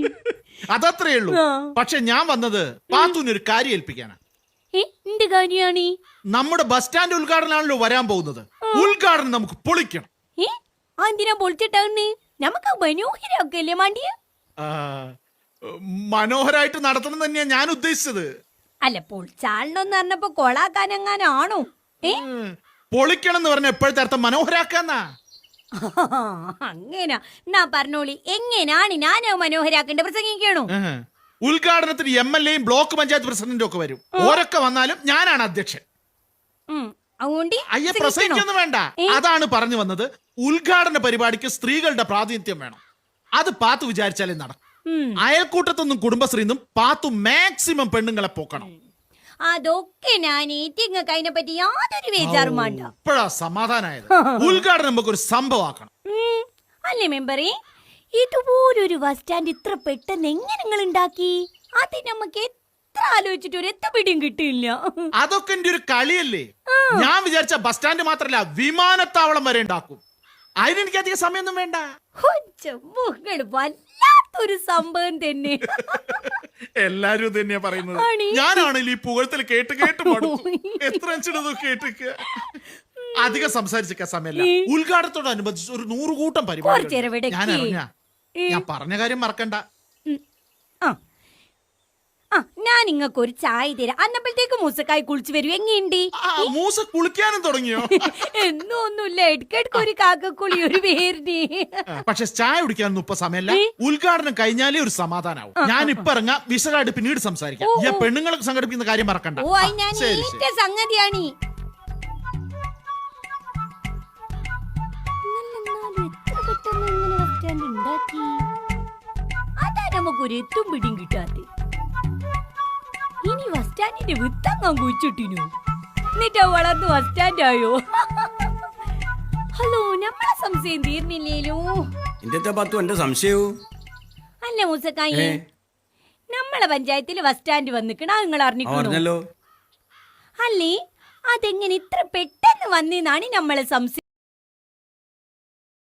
അതത്രേ ഉള്ളൂ. പക്ഷെ ഞാൻ വന്നത് പാത്തുവിന് ഒരു കാര്യം ഏൽപ്പിക്കാനാണ് എന്ത് നമ്മുടെ ബസ് സ്റ്റാൻഡ് ഉദ്ഘാടനമാണല്ലോ വരാൻ പോകുന്നത്. ഉദ്ഘാടനം നമുക്ക് പൊളിക്കണം. എന്തിനാ പൊളിച്ചിട്ടാണ് നമുക്ക് മാണ്ടിയ മനോഹരായിട്ട് നടത്തണം തന്നെയാ ഞാൻ ഉദ്ദേശിച്ചത്. അല്ല പൊളിച്ചാളണെന്ന് പറഞ്ഞപ്പോ കൊളാക്കാനെങ്ങാനാണോ. പൊളിക്കണം എന്ന് പറഞ്ഞ എപ്പോഴത്തെ അർത്ഥം മനോഹരാക്കാന്നാ. അങ്ങനെ. എന്നാ പറഞ്ഞോളി. എങ്ങനെയാണ് ഞാനോ മനോഹരാക്കേണ്ട പ്രസംഗിക്കണോ. ഉദ്ഘാടനത്തിന് എം എൽ എയും ബ്ലോക്ക് പഞ്ചായത്ത് പ്രസിഡന്റും ഒക്കെ വരും. ഓരൊക്കെ വന്നാലും ഞാനാണ് അധ്യക്ഷൻ. അതുകൊണ്ട് അയ്യ? പ്രസംഗിക്കൊന്നും വേണ്ട. അതാണ് പറഞ്ഞു വന്നത്. ഉദ്ഘാടന പരിപാടിക്ക് സ്ത്രീകളുടെ പ്രാതിനിധ്യം വേണം. അത് പാത്തു വിചാരിച്ചാലേ നടക്കും. അയൽക്കൂട്ടത്തൊന്നും കുടുംബശ്രീന്നും പാത്തു മാക്സിമം പെണ്ണുങ്ങളെ പോക്കണം. അതൊക്കെ ഞാൻ ഏറ്റിങ്ങ അതിനെ പറ്റി യാതൊരു ബേജാറും വേണ്ട ഇപ്പോഴാ സമാധാനായത്. ഉദ്ഘാടനം നമുക്ക് ഒരു സംഭവമാക്കണം ഉം, അല്ലേ മെമ്പറി? ഇതുപോലൊരു ബസ് സ്റ്റാൻഡ് ഇത്ര പെട്ടെന്ന് എങ്ങനെ നിങ്ങൾ ഉണ്ടാക്കി? അത് നമുക്ക് എത്ര ആലോചിച്ചിട്ട് ഒരു എത്തപിടിയും കിട്ടിയില്ല. അതൊക്കെ എന്റെ ഒരു കളിയല്ലേ? ഞാൻ വിചാരിച്ച ബസ് സ്റ്റാൻഡ് മാത്രല്ല വിമാനത്താവളം വരെ ഉണ്ടാക്കും. അതിന് എനിക്ക് അധികം സമയമൊന്നും വേണ്ട നിങ്ങൾ വല്ലാത്തൊരു സംഭവം തന്നെ. എല്ലാരും ഇത് തന്നെയാ പറയുന്നത്? ഞാനാണെങ്കിൽ ഈ പുകഴ്ത്തിൽ കേട്ട് കേട്ട് പാടും എത്ര അഞ്ചിടതും കേട്ടിക്ക അധികം സംസാരിച്ചിരിക്കാൻ സമയമില്ല. ഉദ്ഘാടനത്തോടനുബന്ധിച്ച് ഒരു നൂറുകൂട്ടം പരിപാടി. ഞാൻ അറിഞ്ഞ ഞാൻ പറഞ്ഞ കാര്യം മറക്കണ്ട ഉം. ആ ആ ഞാൻ നിങ്ങൾക്ക് ഒരു ചായ തരാം. അന്നപ്പോഴത്തേക്ക് മൂസക്കായി കുളിച്ചു വരൂ. എങ്ങനെയുണ്ട് മൂസ കുളിക്കാനും തുടങ്ങിയോ? എന്നൊന്നുമില്ല. ഇടയ്ക്കിടയ്ക്ക് ഒരു കാക്കക്കുളി ഒരു പേരിന് പക്ഷെ ചായ കുടിക്കാനൊന്നും ഇപ്പൊ സമയമല്ല. ഉദ്ഘാടനം കഴിഞ്ഞാലേ ഒരു സമാധാനാവും. ഞാൻ ഇപ്പൊ ഇറങ്ങാം വിശദമായിട്ട് പിന്നീട് സംസാരിക്കാം. ഞാൻ പെണ്ണുങ്ങളെ സംഘടിപ്പിക്കുന്ന കാര്യം മറക്കണ്ട. ഓ അത് ഞാൻ ഏറ്റ സംഗതിയാണ്. അതാ നമുക്കൊരു എത്തും പിടിയും കിട്ടാത്ത. ഇനി ബസ് സ്റ്റാൻഡിന്റെ വിത്തങ്ങാൻ കുഴിച്ചിട്ടിനു എന്നിട്ട് വളർന്ന് ബസ് സ്റ്റാൻഡ് ആയോ? ഹലോ നമ്മളെ സംശയം തീർന്നില്ലേലോ? എന്റെ പത്തു? എന്റെ സംശയവും? അല്ല മൂസക്കായി. നമ്മളെ പഞ്ചായത്തിൽ ബസ് സ്റ്റാൻഡ് വന്നിക്കണ? നിങ്ങൾ അറിഞ്ഞിക്കണോ? അല്ലേ? അതെങ്ങനെ ഇത്ര പെട്ടെന്ന് വന്നെന്നാണ് നമ്മളെ സംശയം?